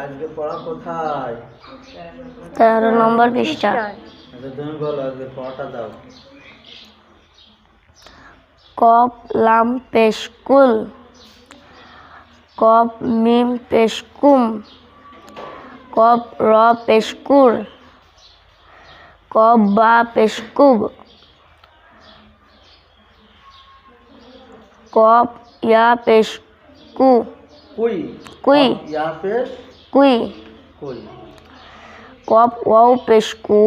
আজকে পড়া কোথায়? তেরো নম্বর পৃষ্ঠা। আচ্ছা তুমি বলো আজকে পড়াটা দাও। কপ লাম পেশকুল কপ মিম পেশকুম কপ র পেশকুর কপ বা পেশকুব কপ ইয়া পেশকু কুই। কুই। ইয়া পেশ কুই। কুই। কপ ওয়াও পেশকু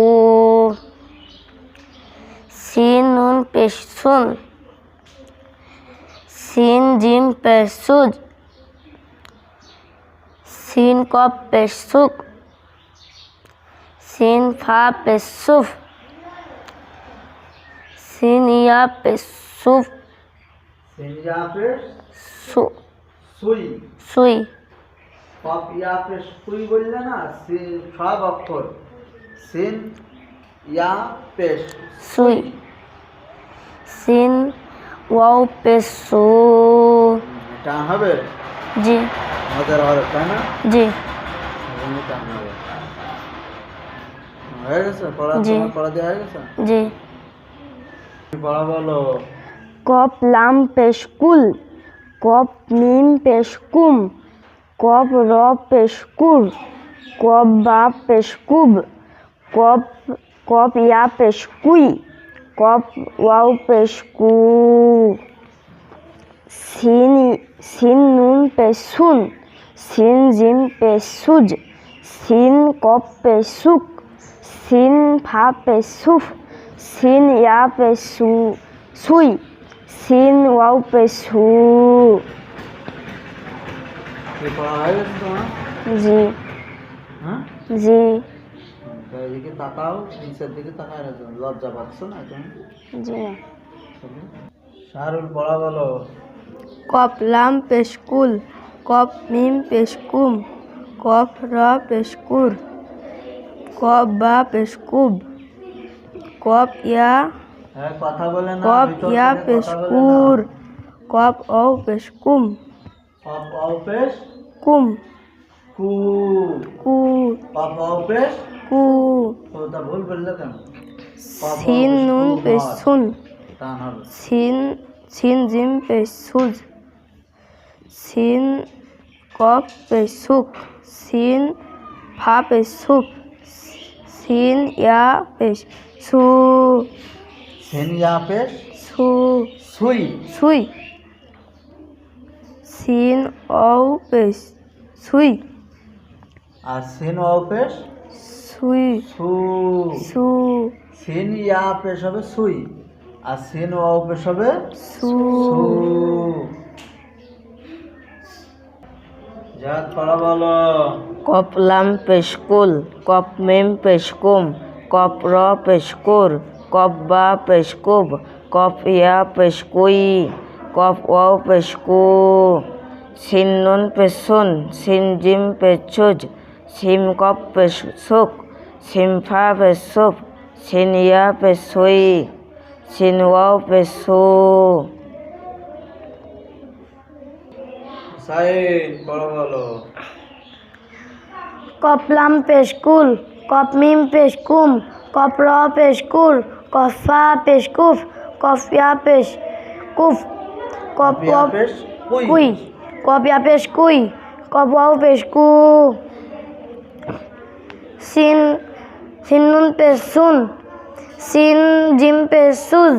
সিন নুন পেশসুন সিন। জিম পেশুজ সিন কপ পেশুক সিন ফা পেশুফ সিন ইয়া পেশুফ সিন ইয়া পেশ সুই। সুই। কপ ইয়া পেশ কুই বললে না সি- সব অক্ষর। সিন ইয়া পেশ। সুই। সিন ওয়াও পেশু এটা হবে? জি। মজার হবে তাই না? জি। টান হবে। হয়ে গেছে? পড়া দেওয়া হয়ে গেছে? জি। পড়া বলো? কপ লাম পেশকুল কপ মিম পেশকুম কপ র পেশকুর কপ বা পেশকুব কপ কপ ইয়া পেশকুই কপ ওয়াও পেশকু সিন সিন নুন পেশুন সিন জিম পেশুজ সিন কপ পেশুক সিন ফা পেশুফ সিন ইয়া পেশু সুই। সিন ওয়াও পেশু তোমার জি জি এদিকে তাকাও নিচের দিকে তাকায় তুমি লজ্জা পাচ্ছ না তুমি জি শাহরুল পড়া বলো কপ লাম পেশকুল কপ মিম পেশকুম কপ র পেশকুর কপ বা পেশকুব কপ ইয়া কপ ইয়া। পেশকুর কপ ও পেশকুম। কপ অও পেশ কুম কু। কু। কপ অও পেশ কু। তো ভুল বললে কেন? সিন নুন। পেশুন সিন সিন জিম পেশুজ সিন কপ পেশুক সিন ফা পেশুক সিন ইয়া পেশু সিন ইয়া পেশ সু সুই। সুই। সিন ও পেশ সুই। আর সিন অও পেশ সুই। সু। সু। সিন ইয়া পেশ হবে সুই। আর সিন অও পেশ হবে সু। সু। জাত পড়া বলো কপলাম পেশকুল কপ মেম পেশকুম কপ র পেশকুর কপ বা পেশকুব কপ ইয়া পেশকুই কপ ওয়াও পেশকু সিন নুন পেশুন সিন জিম পেছুজ সিম কপ পেশুক সিম ফা পেশুপ সিন ইয়া পেশুই সিন ওয়াও পেশু কপলাম পেশকুল কপ মিম পেশকুম কপ র পেশকুর কফা কফিয়া পেশ কুফ কপ কুই। কুই কপিয়া পেশ কুই কপাও পেশ কু সিন সিনুন পেশ সুন সিন জিম পেশ সুজ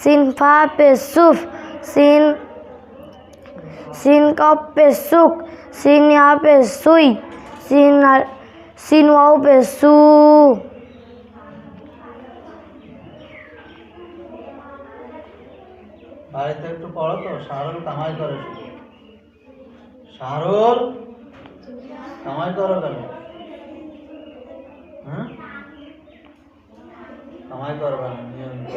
সিন ফা পেশ সুফ সিন সিন কপ পেশ সুক সিন ইয়া পেশ সুই সিন সিন ওয়াও পেশ সু। বাড়িতে একটু পড়ো তো সারল কামাই করে শুধু। সারল কামাই করো কেন? হ্যাঁ? কামাই করবে না নিয়মিত